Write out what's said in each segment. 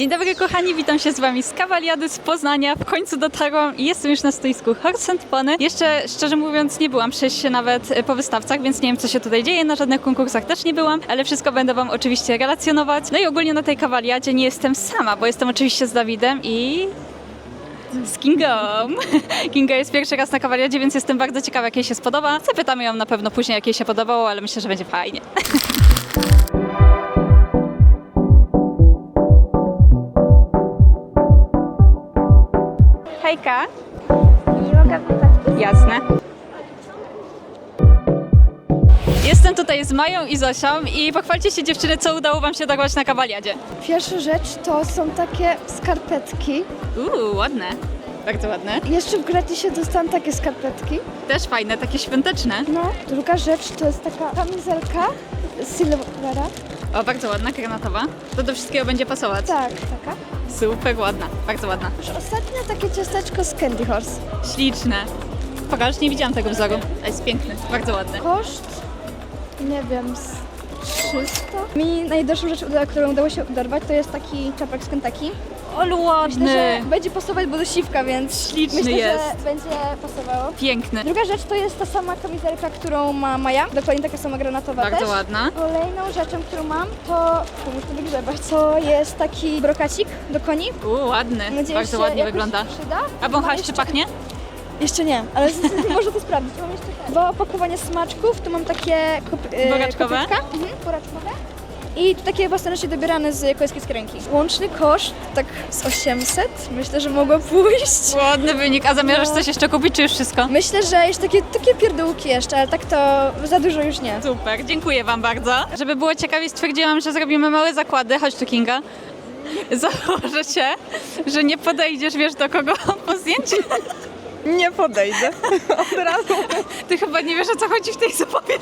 Dzień dobry kochani, witam się z Wami z Kawaliady z Poznania. W końcu dotarłam i jestem już na stoisku Horse and Pony. Jeszcze szczerze mówiąc nie byłam przejść się nawet e, po wystawcach, więc nie wiem co się tutaj dzieje. Na żadnych konkursach też nie byłam, ale wszystko będę Wam oczywiście relacjonować. No i ogólnie na tej Kawaliadzie nie jestem sama, bo jestem oczywiście z Dawidem i z Kingą. Kinga jest pierwszy raz na kawaliadzie, więc jestem bardzo ciekawa, jak jej się spodoba. Zapytamy ją na pewno później, jak jej się podobało, ale myślę, że będzie fajnie. Hejka. Nie mogę wypatrzeć. Jasne. Jestem tutaj z Mają i Zosią i pochwalcie się dziewczyny, co udało wam się dorwać na kawaliadzie. Pierwsza rzecz to są takie skarpetki. Uuu, ładne. Bardzo ładne. Jeszcze w gratisie dostałam takie skarpetki. Też fajne, takie świąteczne. No. Druga rzecz to jest taka kamizelka z Silvera. O, bardzo ładna, granatowa. To do wszystkiego będzie pasować. Tak, taka. Super ładna, bardzo ładna. Już ostatnio takie ciasteczko z Candy Horse. Śliczne. Pokaż, nie widziałam tego wzoru. A jest piękny, bardzo ładny. Koszt, nie wiem, z 300. Mi najdroższą rzecz, uda- którą udało się dorwać, to jest taki czapek z Kentucky. Olu Myślę, ładny. że będzie pasować, bo do siwka, więc Śliczny myślę, jest. że będzie pasowało. Piękny. Druga rzecz to jest ta sama kamizelka, którą ma Maja. Dokładnie taka sama granatowa Bardzo też. ładna. Kolejną rzeczą, którą mam, to pomóż to wygrzebać. To jest taki brokacik do koni. Uuu, ładny. Mam nadzieję, bardzo ładnie jakoś wygląda. Przyda. A jeszcze, czy pachnie? Jeszcze nie, ale z- z- można to sprawdzić. Mam jeszcze te. opakowania smaczków. Tu mam takie kop- e, kopytka. Mhm, buraczkowe. I tu takie własnoręcznie dobierane z końskiej skrzynki. Łączny koszt tak z 800. Myślę, że mogło pójść. Ładny wynik. A zamierzasz No. coś jeszcze kupić, czy już wszystko? Myślę, że jeszcze takie, takie pierdółki jeszcze, ale tak to za dużo już nie. Super, dziękuję Wam bardzo. Żeby było ciekawie, stwierdziłam, że zrobimy małe zakłady. Chodź tu, Kinga. Założę się, że nie podejdziesz, wiesz do kogo po zdjęciu. Nie podejdę. Od razu. Ty chyba nie wiesz, o co chodzi w tej zabawie.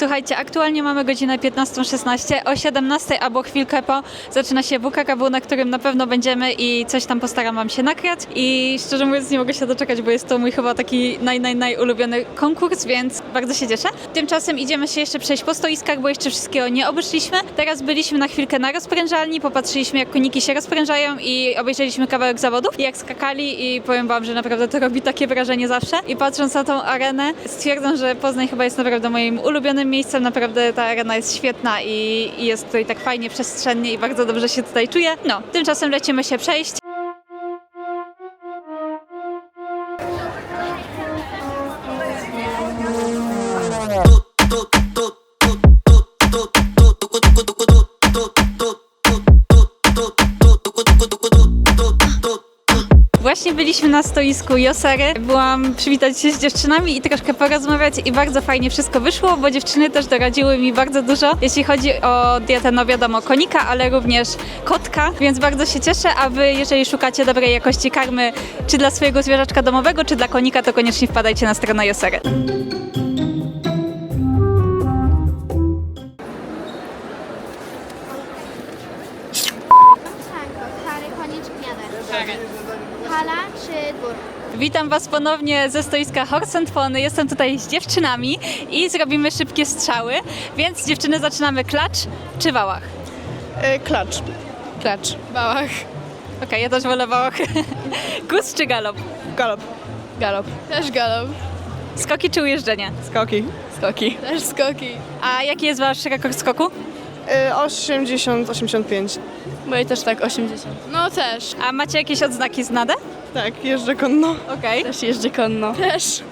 Słuchajcie, aktualnie mamy godzinę 15.16, o 17 albo chwilkę po zaczyna się WKKW, na którym na pewno będziemy i coś tam postaram Wam się nakrać i szczerze mówiąc nie mogę się doczekać, bo jest to mój chyba taki naj, naj, naj ulubiony konkurs, więc bardzo się cieszę. Tymczasem idziemy się jeszcze przejść po stoiskach, bo jeszcze wszystkiego nie obeszliśmy. Teraz byliśmy na chwilkę na rozprężalni, popatrzyliśmy jak koniki się rozprężają i obejrzeliśmy kawałek zawodów, jak skakali i powiem Wam, że naprawdę to robi takie wrażenie zawsze. I patrząc na tą arenę, stwierdzam, że Poznań chyba jest naprawdę moim ulubionym miejscem. Naprawdę ta arena jest świetna i, i jest tutaj tak fajnie, przestrzennie i bardzo dobrze się tutaj czuję. No, tymczasem lecimy się przejść. Na stoisku Josery. Byłam przywitać się z dziewczynami i troszkę porozmawiać i bardzo fajnie wszystko wyszło, bo dziewczyny też doradziły mi bardzo dużo, jeśli chodzi o dietę, no wiadomo, konika, ale również kotka, więc bardzo się cieszę, a wy, jeżeli szukacie dobrej jakości karmy, czy dla swojego zwierzaczka domowego, czy dla konika, to koniecznie wpadajcie na stronę Josery. Hala czy dwór? Witam Was ponownie ze stoiska Horse and Pony. Jestem tutaj z dziewczynami i zrobimy szybkie strzały, więc dziewczyny zaczynamy klacz czy wałach? E, klacz. Klacz. Bałach. Okej, ja też wolę bałach. Kus czy galop? Galop. Galop. Też galop. Skoki czy ujeżdżenie? Skoki. Skoki. Też skoki. A jaki jest wasz rekord skoku? E, 80, 85. Moje też tak 80. No też. A macie jakieś odznaki z NADE? Tak, jeżdżę konno. Okej. Też jeżdżę konno. Też.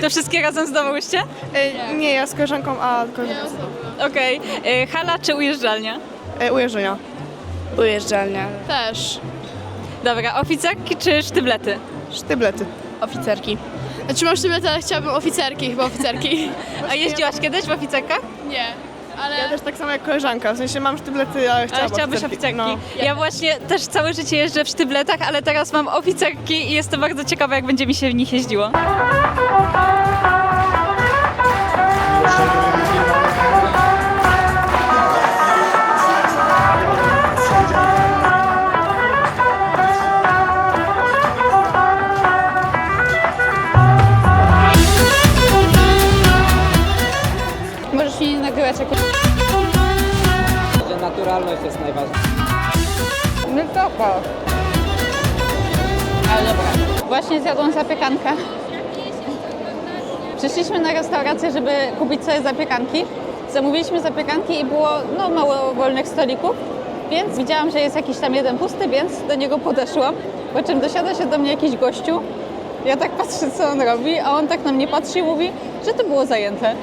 To wszystkie razem zdobyłyście? E, nie, ja z koleżanką, a koleżanką. Okej. Y, Hala czy ujeżdżalnia? E, ujeżdżenia. Ujeżdżalnia. Też. Dobra, oficerki czy sztyblety? Sztyblety. Oficerki. Znaczy mam sztylet, ale chciałabym oficerki, chyba oficerki. A jeździłaś kiedyś w oficerkach? Nie. Ale... Ja też tak samo jak koleżanka. W sensie mam sztyblety, ale Ale chciałabym chciałabyś oficerki. oficerki. No. Ja właśnie też całe życie jeżdżę w sztybletach, ale teraz mam oficerki i jestem bardzo ciekawa, jak będzie mi się w nich jeździło. Właśnie zjadłam zapiekankę. Przyszliśmy na restaurację, żeby kupić sobie zapiekanki. Zamówiliśmy zapiekanki i było no, mało wolnych stolików, więc widziałam, że jest jakiś tam jeden pusty, więc do niego podeszłam. Po czym dosiada się do mnie jakiś gościu. Ja tak patrzę, co on robi, a on tak na mnie patrzy i mówi, że to było zajęte.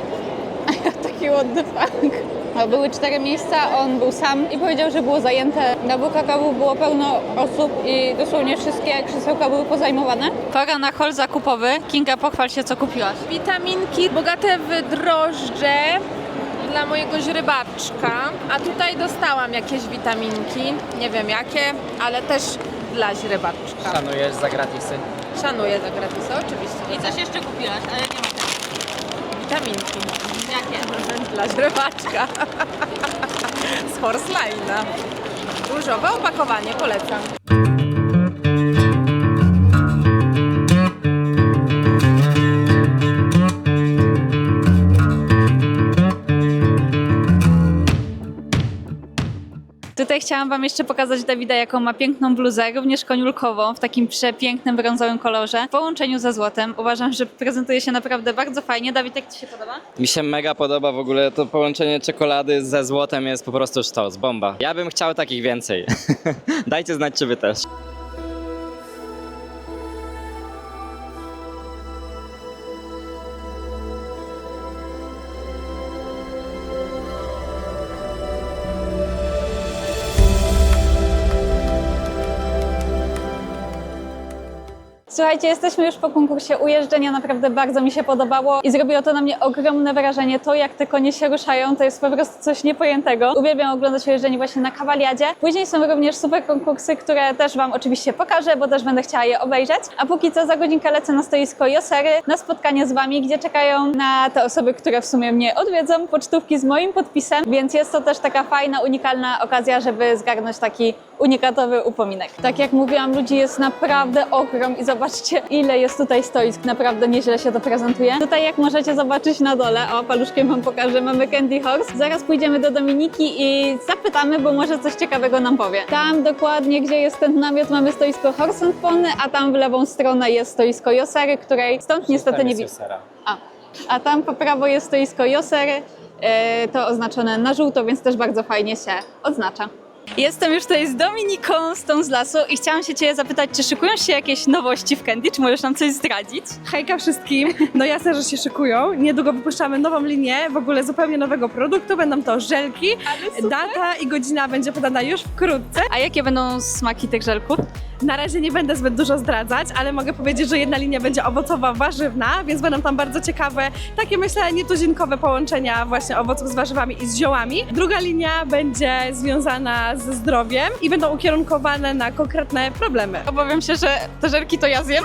A ja taki what the fuck. No, były cztery miejsca, on był sam i powiedział, że było zajęte. Na WKKW było pełno osób i dosłownie wszystkie krzesełka były pozajmowane. Pora na hol zakupowy. Kinga, pochwal się, co kupiłaś. Witaminki bogate w drożdże dla mojego źrybaczka. A tutaj dostałam jakieś witaminki, nie wiem jakie, ale też dla źrybaczka. Szanujesz za gratisy. Szanuję za gratis, oczywiście. I coś jeszcze kupiłaś, ale nie ma Witaminki Jakie? dla źrybaczka. Z Horslina. Różowe opakowanie, polecam. Tutaj chciałam Wam jeszcze pokazać Dawida, jaką ma piękną bluzę, również koniulkową, w takim przepięknym brązowym kolorze, w połączeniu ze złotem. Uważam, że prezentuje się naprawdę bardzo fajnie. Dawid, jak Ci się podoba? Mi się mega podoba w ogóle to połączenie czekolady ze złotem jest po prostu sztos, bomba. Ja bym chciał takich więcej. Dajcie znać, czy wy też. Słuchajcie, jesteśmy już po konkursie ujeżdżenia, naprawdę bardzo mi się podobało i zrobiło to na mnie ogromne wrażenie. To, jak te konie się ruszają, to jest po prostu coś niepojętego. Uwielbiam oglądać ujeżdżenie właśnie na kawaliadzie. Później są również super konkursy, które też Wam oczywiście pokażę, bo też będę chciała je obejrzeć. A póki co za godzinkę lecę na stoisko Josery na spotkanie z Wami, gdzie czekają na te osoby, które w sumie mnie odwiedzą, pocztówki z moim podpisem, więc jest to też taka fajna, unikalna okazja, żeby zgarnąć taki unikatowy upominek. Tak jak mówiłam, ludzi jest naprawdę ogrom i zobaczcie, ile jest tutaj stoisk. Naprawdę nieźle się to prezentuje. Tutaj, jak możecie zobaczyć na dole, o, paluszkiem Wam pokażę, mamy Candy Horse. Zaraz pójdziemy do Dominiki i zapytamy, bo może coś ciekawego nam powie. Tam dokładnie, gdzie jest ten namiot, mamy stoisko Horse and Pony, a tam w lewą stronę jest stoisko Josery, której stąd niestety nie widzę. A, a tam po prawo jest stoisko Josery, e, to oznaczone na żółto, więc też bardzo fajnie się odznacza. Jestem już tutaj z Dominiką, z tą z lasu i chciałam się Cię zapytać, czy szykują się jakieś nowości w Candy? Czy możesz nam coś zdradzić? Hejka wszystkim. No jasne, że się szykują. Niedługo wypuszczamy nową linię, w ogóle zupełnie nowego produktu. Będą to żelki. Data i godzina będzie podana już wkrótce. A jakie będą smaki tych żelków? Na razie nie będę zbyt dużo zdradzać, ale mogę powiedzieć, że jedna linia będzie owocowa, warzywna, więc będą tam bardzo ciekawe, takie myślę nietuzinkowe połączenia właśnie owoców z warzywami i z ziołami. Druga linia będzie związana ze zdrowiem i będą ukierunkowane na konkretne problemy. Obawiam się, że te żelki to ja zjem,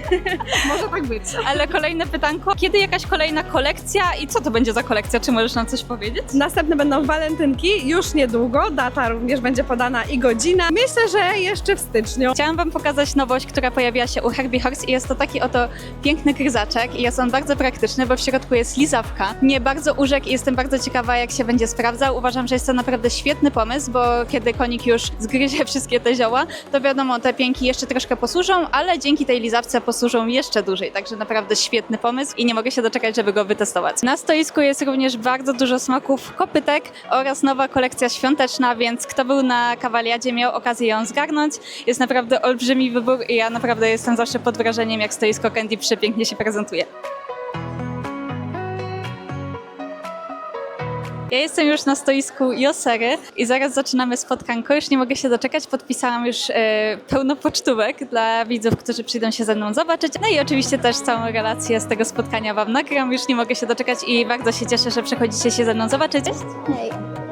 Może tak być. ale kolejne pytanko. Kiedy jakaś kolejna kolekcja i co to będzie za kolekcja? Czy możesz nam coś powiedzieć? Następne będą walentynki, już niedługo, data również będzie podana i godzina. Myślę, że jeszcze w styczniu. Chciałam Wam pokazać nowość, która pojawiła się u Herbie Horse i jest to taki oto piękny gryzaczek i jest on bardzo praktyczny, bo w środku jest lizawka. Mnie bardzo urzekł i jestem bardzo ciekawa, jak się będzie sprawdzał. Uważam, że jest to naprawdę świetny pomysł, bo kiedy konik już zgryzie wszystkie te zioła, to wiadomo, te pięki jeszcze troszkę posłużą, ale dzięki tej lizawce posłużą jeszcze dłużej, także naprawdę świetny pomysł i nie mogę się doczekać, żeby go wytestować. Na stoisku jest również bardzo dużo smaków kopytek oraz nowa kolekcja świąteczna, więc kto był na kawaliadzie, miał okazję ją zgarnąć. Jest naprawdę olbrzymi wybór i ja naprawdę jestem zawsze pod wrażeniem, jak stoisko Candy przepięknie się prezentuje. Ja jestem już na stoisku Josery i zaraz zaczynamy spotkanko. Już nie mogę się doczekać. Podpisałam już e, pełno pocztówek dla widzów, którzy przyjdą się ze mną zobaczyć. No i oczywiście też całą relację z tego spotkania Wam nagram. Już nie mogę się doczekać i bardzo się cieszę, że przychodzicie się ze mną zobaczyć. Hej.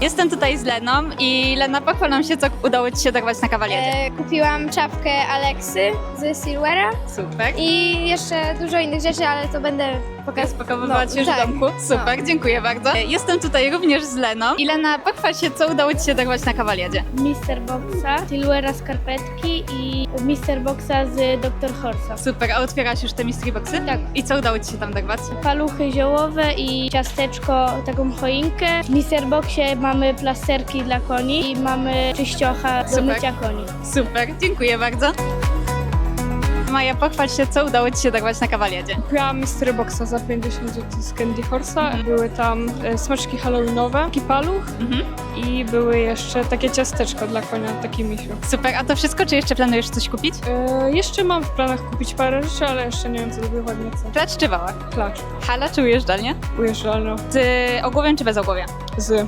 Jestem tutaj z Leną i Lena, pochwal nam się, co udało Ci się dorwać na kawaliadzie. E, kupiłam czapkę Alexy z Silvera Super. i jeszcze dużo innych rzeczy, ale to będę Rozpakowywać No, już tak. w domku. Super, dziękuję bardzo. E, Jestem tutaj również z Leną. I Lena, pochwal się, co udało Ci się dorwać na kawaliadzie. Mister Boxa, Silvera skarpetki i Mister Boxa z Dr. Horsa. Super, a otwierałaś już te mystery boxy? Tak. I co udało Ci się tam dorwać? Paluchy ziołowe i ciasteczko, taką choinkę. W Mister Boxie mamy plasterki dla koni i mamy czyściocha do Super. mycia koni. Super, dziękuję bardzo. Maja, pochwal się, co udało Ci się dorwać na kawaliadzie. Kupiłam Mystery Boxa za 50 zł z Candy Horse'a. Były tam e, smaczki halloweenowe, taki paluch Mhm. i były jeszcze takie ciasteczko dla konia, taki misiu. Super, a to wszystko, czy jeszcze planujesz coś kupić? E, jeszcze mam w planach kupić parę rzeczy, ale jeszcze nie wiem co dokładnie chcę. Klacz czy wała? Klacz, Hala czy ujeżdżalnia? ujeżdżalno, Z ogłowiem czy bez ogłowia? z...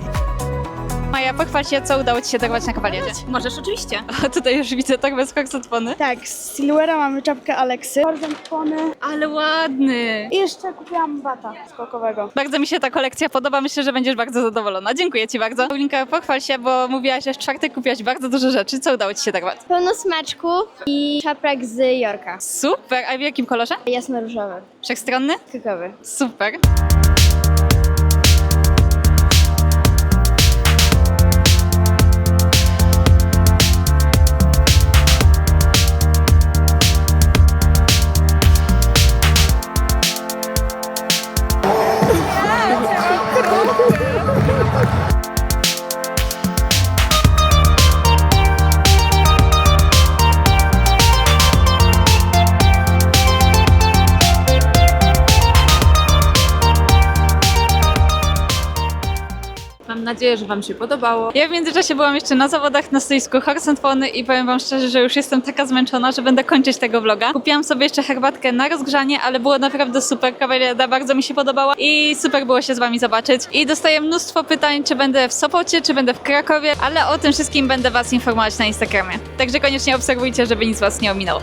Maja, pochwal się, co udało Ci się dorwać na kawaliadzie. Możesz oczywiście. A tutaj już widzę tak bez saksofony. Tak, z Silvera mamy czapkę Aleksy. Horzętpony. Ale ładny. I jeszcze kupiłam bata skokowego. Bardzo mi się ta kolekcja podoba, myślę, że będziesz bardzo zadowolona. Dziękuję Ci bardzo. Paulinka, pochwal się, bo mówiłaś, że w czwartek kupiłaś bardzo dużo rzeczy. Co udało Ci się dorwać? Pełno smaczków i czaprak z Jorka. Super, a w jakim kolorze? Jasno-różowy, Wszechstronny? kokowy. Super. Mam nadzieję, że Wam się podobało. Ja w międzyczasie byłam jeszcze na zawodach na stoisku Horse and Pony i powiem wam szczerze, że już jestem taka zmęczona, że będę kończyć tego vloga. Kupiłam sobie jeszcze herbatkę na rozgrzanie, ale było naprawdę super. Kawaliada bardzo mi się podobała i super było się z wami zobaczyć. I dostaję mnóstwo pytań, czy będę w Sopocie, czy będę w Krakowie, ale o tym wszystkim będę was informować na Instagramie. Także koniecznie obserwujcie, żeby nic was nie ominęło.